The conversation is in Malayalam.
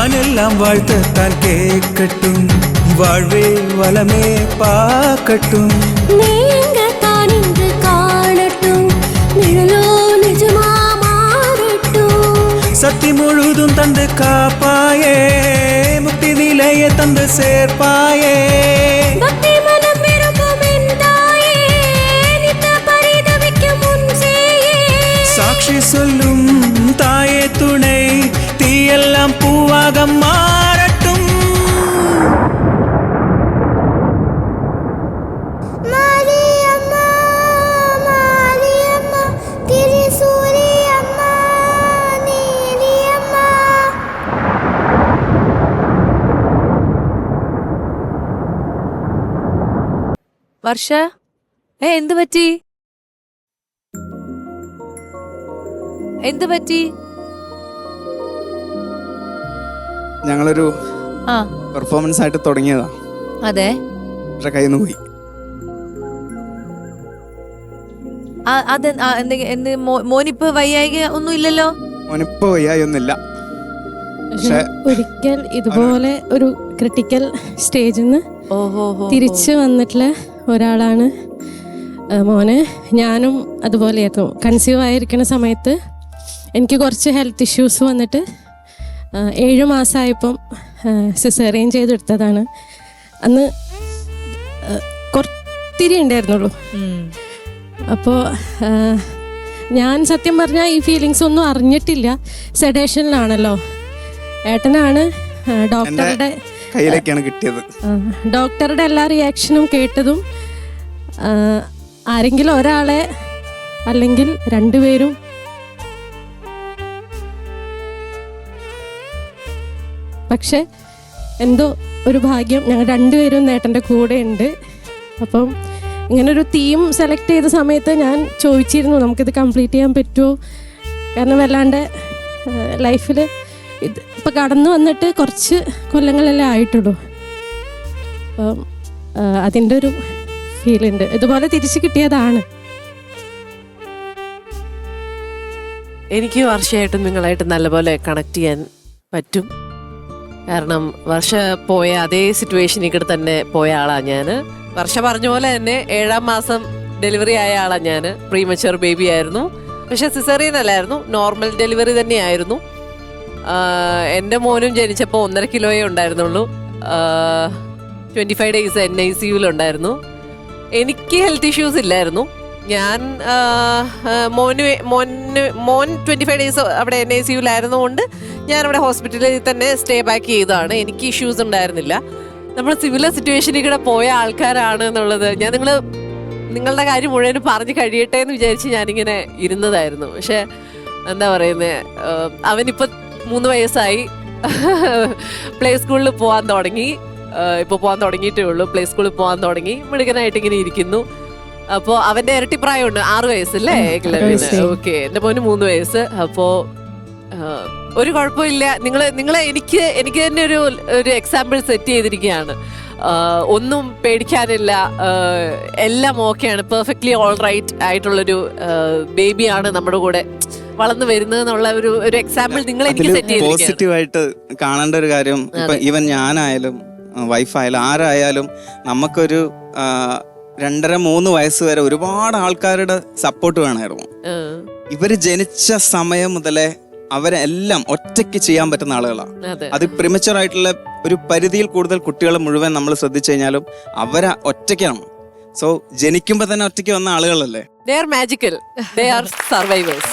வானெல்லாம் வாழ்த்தத்தான் கேட்கட்டும். வாழ்வே வளமே பார்க்கட்டும். சக்தி முழுதும் தந்து காப்பாயே. முக்தி நிலைய தந்து சேர்ப்பாயே. சாட்சி சொல்லும் தாயே துணை தீயெல்லாம் பூவாக மாறட்டும் மாரியம்மா மாரியம்மா திரிசூரியம்மா நீலியம்மா വർഷ ഏ എന്ത് പറ്റി എന്ത് പറ്റി ഞങ്ങളൊരു ആ. പെർഫോമൻസ് ആയിട്ട് തുടങ്ങിയതാ. അതെ. പക്ഷെ കയ്യിൽ നിന്ന് പോയി. ആ, അത് എന്ത് മോ- വയ്യായിക ഒന്നും ഇല്ലല്ലോ? മോനിപ്പ് വയ്യായി ഒന്നില്ല ഒരിക്കൽ ഇതുപോലെ ഒരു ക്രിട്ടിക്കൽ സ്റ്റേജിൽ നിന്ന് ഓഹോ തിരിച്ചു വന്നിട്ടുള്ള ഒരാളാണ് മോനെ. ഞാനും അതുപോലെയായിരുന്നു. കൺസീവ് ആയിരിക്കുന്ന സമയത്ത് എനിക്ക് കുറച്ച് ഹെൽത്ത് ഇഷ്യൂസ് വന്നിട്ട് ഏഴ് മാസമായപ്പം സിസേറിയൻ ചെയ്തെടുത്തതാണ്. അന്ന് കുറത്തിരി ഉണ്ടായിരുന്നുള്ളൂ. അപ്പോൾ ഞാൻ സത്യം പറഞ്ഞാൽ ഈ ഫീലിങ്സ് ഒന്നും അറിഞ്ഞിട്ടില്ല. സെഡേഷനിലാണല്ലോ ഏട്ടനാണ് ഡോക്ടറുടെ കയ്യിലേക്കാണ് കിട്ടിയത്. ഡോക്ടറുടെ എല്ലാ റിയാക്ഷനും കേട്ടതും ആരെങ്കിലും ഒരാളെ അല്ലെങ്കിൽ രണ്ടുപേരും പക്ഷെ എന്തോ ഒരു ഭാഗ്യം. ഞങ്ങൾ രണ്ടുപേരും നേട്ടന്റെ കൂടെ ഉണ്ട് അപ്പം ഇങ്ങനൊരു തീം സെലക്ട് ചെയ്ത സമയത്ത് ഞാൻ ചോദിച്ചിരുന്നു നമുക്കിത് കംപ്ലീറ്റ് ചെയ്യാൻ പറ്റുമോ? കാരണം വല്ലാണ്ട് ലൈഫിൽ ഇത് ഇപ്പം കടന്നു വന്നിട്ട് കുറച്ച് കൊല്ലങ്ങളല്ലേ ആയിട്ടുള്ളൂ. അപ്പം അതിന്റെ ഒരു ഫീലുണ്ട് ഇതുപോലെ തിരിച്ചു കിട്ടിയതാണ്. എനിക്ക് വർഷമായിട്ടും നിങ്ങളായിട്ട് നല്ലപോലെ കണക്ട് ചെയ്യാൻ പറ്റും. കാരണം വർഷ പോയ അതേ സിറ്റുവേഷനിൽ കൂടെ തന്നെ പോയ ആളാണ് ഞാൻ വർഷ പറഞ്ഞ പോലെ തന്നെ ഏഴാം മാസം ഡെലിവറി ആയ ആളാണ് ഞാൻ പ്രീമച്ചർ ബേബി ആയിരുന്നു. പക്ഷെ സിസറിയൻ അല്ലായിരുന്നു. നോർമൽ ഡെലിവറി തന്നെയായിരുന്നു. എന്റെ മോനും ജനിച്ചപ്പോൾ ഒന്നര കിലോയേ ഉണ്ടായിരുന്നുള്ളൂ. Twenty five days N I C യുവിലുണ്ടായിരുന്നു എനിക്ക് ഹെൽത്ത് ഇഷ്യൂസ് ഇല്ലായിരുന്നു. ഞാൻ മോന് മോന് മോൻ twenty five days N I I C യുലായിരുന്നുകൊണ്ട് ഞാൻ അവിടെ ഹോസ്പിറ്റലിൽ തന്നെ സ്റ്റേ ബാക്ക് ചെയ്തതാണ്. എനിക്ക് ഇഷ്യൂസ് ഉണ്ടായിരുന്നില്ല. നമ്മൾ സിവിലർ സിറ്റുവേഷനിൽ കൂടെ പോയ ആൾക്കാരാണ് എന്നുള്ളത് ഞാൻ നിങ്ങൾ നിങ്ങളുടെ കാര്യം മുഴുവനും പറഞ്ഞു കഴിയട്ടെ എന്ന് വിചാരിച്ച് ഞാനിങ്ങനെ ഇരുന്നതായിരുന്നു. പക്ഷെ എന്താ പറയുന്നത് അവനിപ്പോൾ മൂന്ന് വയസ്സായി. പ്ലേ സ്കൂളിൽ പോകാൻ തുടങ്ങി. ഇപ്പോൾ പോകാൻ തുടങ്ങിയിട്ടേ ഉള്ളൂ. പ്ലേ സ്കൂളിൽ പോകാൻ തുടങ്ങി. മിടുക്കനായിട്ട് ഇങ്ങനെ ഇരിക്കുന്നു. അപ്പോ അവന്റെ ഇരട്ടി പ്രായമുണ്ട് ആറ് വയസ്സല്ലേ വയസ്സ്. ഓക്കെ എന്റെ മോന് മൂന്ന് വയസ്സ്. അപ്പോ ഒരു കുഴപ്പമില്ല. നിങ്ങൾ നിങ്ങളെ എനിക്ക് എനിക്ക് തന്നെ ഒരു ഒരു എക്സാമ്പിൾ സെറ്റ് ചെയ്തിരിക്കുകയാണ്. ഒന്നും പേടിക്കാനില്ല. എല്ലാം ഓക്കെയാണ് പെർഫെക്റ്റ്ലി ഓൾ റൈറ്റ് ആയിട്ടുള്ളൊരു ബേബിയാണ് നമ്മുടെ കൂടെ വളർന്നു വരുന്നത് എന്നുള്ള ഒരു ഒരു എക്സാമ്പിൾ നിങ്ങൾ എനിക്ക് സെറ്റ് പോസിറ്റീവ് ആയിട്ട് കാണേണ്ട ഒരു കാര്യം ഇവൻ ഞാനായാലും വൈഫായാലും ആരായാലും നമുക്കൊരു രണ്ടര മൂന്ന് വയസ്സ് വരെ ഒരുപാട് ആൾക്കാരുടെ സപ്പോർട്ട് വേണമായിരുന്നു. ഇവർ ജനിച്ച സമയം മുതലേ അവരെല്ലാം ഒറ്റയ്ക്ക് ചെയ്യാൻ പറ്റുന്ന ആളുകളാണ് അത്. പ്രിമച്ചർ ആയിട്ടുള്ള ഒരു പരിധിയിൽ കൂടുതൽ കുട്ടികൾ മുഴുവൻ നമ്മൾ ശ്രദ്ധിച്ചു കഴിഞ്ഞാലും അവരെ ഒറ്റയ്ക്കാണ്. സോ ജനിക്കുമ്പോ തന്നെ ഒറ്റയ്ക്ക് വന്ന ആളുകളല്ലേ? They are magical they are survivors